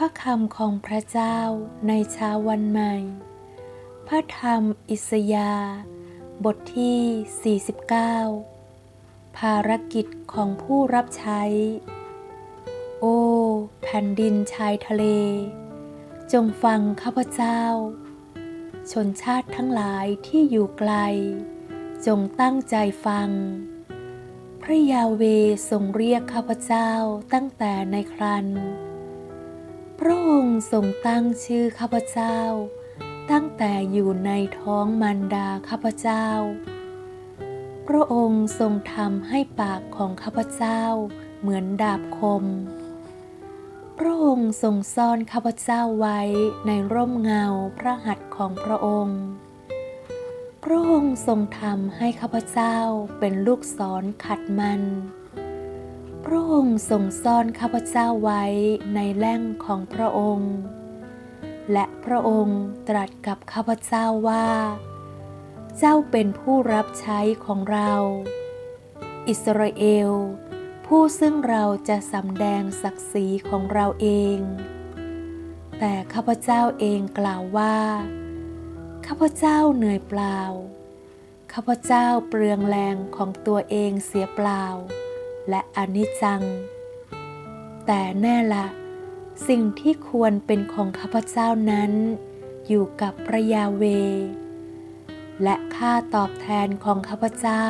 พระคำของพระเจ้าในเช้าวันใหม่ พระธรรมอิสยาห์บทที่ 49 ภารกิจของผู้รับใช้ โอ้แผ่นดินชายทะเล จงฟังข้าพเจ้า ชนชาติทั้งหลายที่อยู่ไกล จงตั้งใจฟัง พระยาเวทรงเรียกข้าพเจ้าตั้งแต่ในครัน พระองค์ทรงตั้งชื่อข้าพเจ้า ตั้งแต่อยู่ในท้องมารดาข้าพเจ้า พระองค์ทรงทำให้ปากของข้าพเจ้าเหมือนดาบคม พระองค์ทรงซ่อนข้าพเจ้าไว้ในร่มเงาพระหัตถ์ของพระองค์ พระองค์ทรงทำให้ข้าพเจ้าเป็นลูกศรขัดมัน พระองค์ทรงซ่อนข้าพเจ้าไว้ในแล่งของพระองค์ และพระองค์ตรัสกับข้าพเจ้าว่า เจ้าเป็นผู้รับใช้ของเรา อิสราเอล ผู้ซึ่งเราจะสำแดงศักดิ์ศรีของเราเอง แต่ข้าพเจ้าเองกล่าวว่า ข้าพเจ้าเหนื่อยเปล่า ข้าพเจ้าเปลืองแรงของตัวเองเสียเปล่า และอนิจจัง แต่แน่ละ สิ่งที่ควรเป็นของข้าพเจ้านั้น อยู่กับพระยาเว และค่าตอบแทนของข้าพเจ้า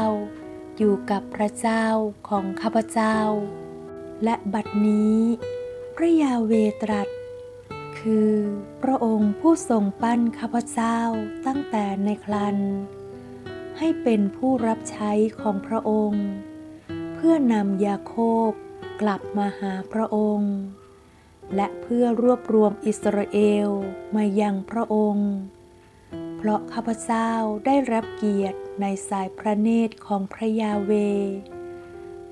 อยู่กับพระเจ้าของข้าพเจ้า และบัดนี้ พระยาเวตรัส คือพระองค์ผู้ทรงปั้นข้าพเจ้าตั้งแต่ในครันให้เป็นผู้รับใช้ของพระองค์ เพื่อนำยาโคบกลับมาหาพระองค์ และเพื่อรวบรวมอิสราเอลมายังพระองค์ เพราะข้าพเจ้าได้รับเกียรติในสายพระเนตรของพระยาเว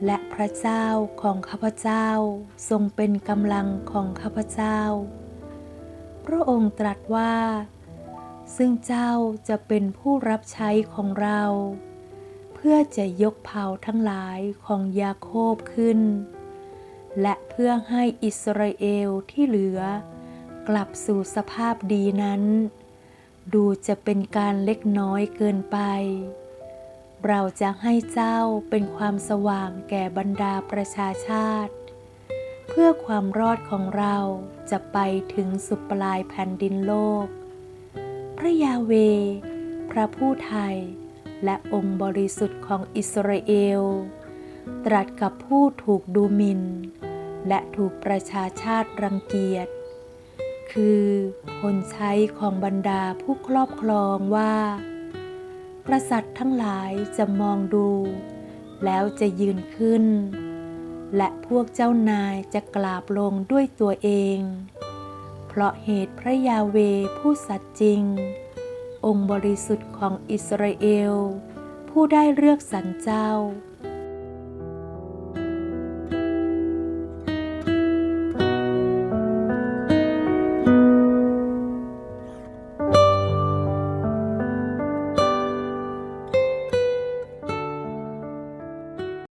และพระเจ้าของข้าพเจ้าทรงเป็นกำลังของข้าพเจ้า พระองค์ตรัสว่า ซึ่งเจ้าจะเป็นผู้รับใช้ของเรา พื่อจะยกเผ่าทั้งหลายของยาโคบขึ้น และเพื่อให้อิสราเอลที่เหลือ กลับสู่สภาพดีนั้น ดูจะเป็นการเล็กน้อยเกินไป เราจะให้เจ้าเป็นความสว่างแก่บรรดาประชาชาติ เพื่อความรอดของเราจะไปถึงสุดปลายแผ่นดินโลก พระยาเว พระผู้ไทย และองค์บริสุทธิ์ของอิสราเอล ตรัสกับผู้ถูกดูหมิน่น และถูกประชาชาติรังเกียจ คือคนใช้ของบรรดาผู้ครอบครองว่าประสัตว์ทั้งหลายจะมองดู แล้วจะยืนขึ้น และพวกเจ้านายจะกราบลงด้วยตัวเอง เพราะเหตุพระยาเวผู้สัตย์จริง องค์บริสุทธิ์ของอิสราเอล ผู้ได้เลือกสรรเจ้า